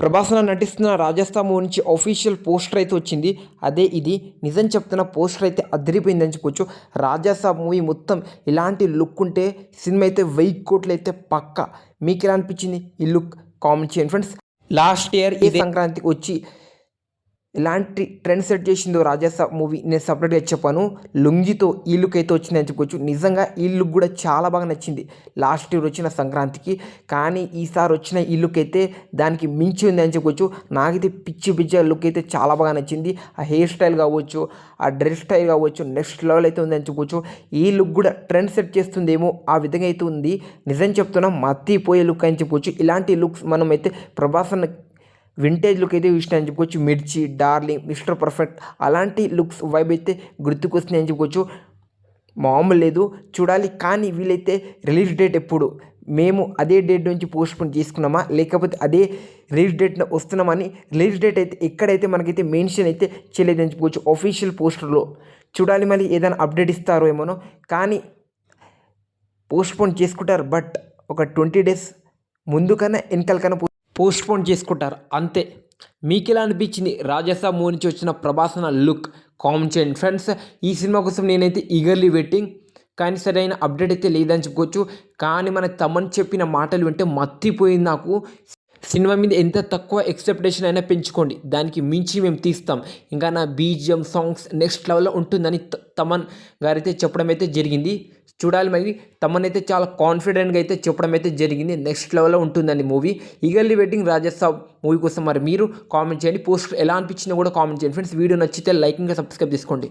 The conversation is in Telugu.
ప్రభాస్న నటిస్తున్న రాజస్థాన్ మూవీ నుంచి అఫీషియల్ పోస్టర్ అయితే వచ్చింది. అదే ఇది నిజం చెప్తున్న పోస్టర్ అయితే అదిరిపోయిందని చెప్పొచ్చు. రాజాసాబ్ మూవీ మొత్తం ఇలాంటి లుక్ ఉంటే సినిమా అయితే వెయ్యి కోట్లు అయితే పక్క. మీకు ఎలా అనిపించింది ఈ లుక్ కామెంట్ చేయండి ఫ్రెండ్స్ లాస్ట్ ఇయర్ ఈ సంక్రాంతికి వచ్చి ఎలాంటి ట్రెండ్ సెట్ చేసిందో రాజాసాబ్ మూవీ నేను సపరేట్గా చెప్పాను. లుంగితో ఈ లుక్ అయితే వచ్చిందని చెప్పుకోవచ్చు. నిజంగా ఈ లుక్ కూడా చాలా బాగా నచ్చింది. లాస్ట్ ఇయర్ వచ్చిన సంక్రాంతికి. కానీ ఈసారి వచ్చిన ఈ లుక్ అయితే దానికి మించి ఉంది అని చెప్పుకోవచ్చు. నాకైతే పిచ్చి పిచ్చి లుక్ అయితే చాలా బాగా నచ్చింది. ఆ హెయిర్ స్టైల్ కావచ్చు ఆ డ్రెస్ స్టైల్ కావచ్చు నెక్స్ట్ లెవెల్ అయితే ఉందని చెప్పుకోవచ్చు. ఈ లుక్ కూడా ట్రెండ్ సెట్ చేస్తుందేమో ఆ విధంగా అయితే ఉంది. నిజం చెప్తున్నా మత్తిపోయే లుక్ అని చెప్పుకోవచ్చు. ఇలాంటి లుక్స్ మనం అయితే వింటేజ్ లుక్ అయితే ఇష్టం అని చెప్పుకోవచ్చు. మిర్చి డార్లింగ్ మిస్టర్ పర్ఫెక్ట్ అలాంటి లుక్స్ వైబ్ అయితే గుర్తుకొస్తున్నాయి అని చెప్పుకోవచ్చు. మామూలు లేదు చూడాలి. కానీ వీలైతే రిలీజ్ డేట్ ఎప్పుడు? మేము అదే డేట్ నుంచి పోస్ట్పోన్ చేసుకున్నామా? లేకపోతే అదే రిలీజ్ డేట్ వస్తున్నామని రిలీజ్ డేట్ అయితే ఎక్కడైతే మనకైతే మెన్షన్ అయితే చేయలేదని చెప్పుకోవచ్చు. అఫీషియల్ పోస్టర్లో చూడాలి మళ్ళీ ఏదైనా అప్డేట్ ఇస్తారో ఏమోనో. కానీ పోస్ట్పోన్ చేసుకుంటారు. బట్ ఒక ట్వంటీ డేస్ ముందు కన్నా వెనకాల కన్నా పోస్ట్పోన్ చేసుకుంటారు. అంతే. మీకు ఎలా అనిపించింది రాజసా మూవీ నుంచి వచ్చిన ప్రభాసన లుక్ కామెంట్ చేయండి. ఫ్రెండ్స్ ఈ సినిమా కోసం నేనైతే ఈగర్లీ వెయిటింగ్ కానీ సరైన అప్డేట్ అయితే లేదని చెప్పుకోవచ్చు. కానీ మన తమన్ చెప్పిన మాటలు వింటే మత్తిపోయింది నాకు. సినిమా మీద ఎంత తక్కువ ఎక్స్పెక్టేషన్ అయినా పెంచుకోండి. దానికి మించి మేము తీస్తాం. ఇంకా నా బీజిఎం సాంగ్స్ నెక్స్ట్ లెవెల్లో ఉంటుందని త- తమన్ గారైతే చెప్పడం అయితే జరిగింది. చూడాలి మరి. తమనైతే చాలా కాన్ఫిడెంట్గా అయితే చెప్పడం అయితే జరిగింది. నెక్స్ట్ లెవెల్లో ఉంటుందండి movie eagerly waiting Rajasaab movie కోసం మరి మీరు కామెంట్ చేయండి. పోస్ట్ ఎలా అనిపించినా కూడా కామెంట్ చేయండి. ఫ్రెండ్స్ వీడియో నచ్చితే లైక్ ఇంకా సబ్స్క్రైబ్ చేసుకోండి.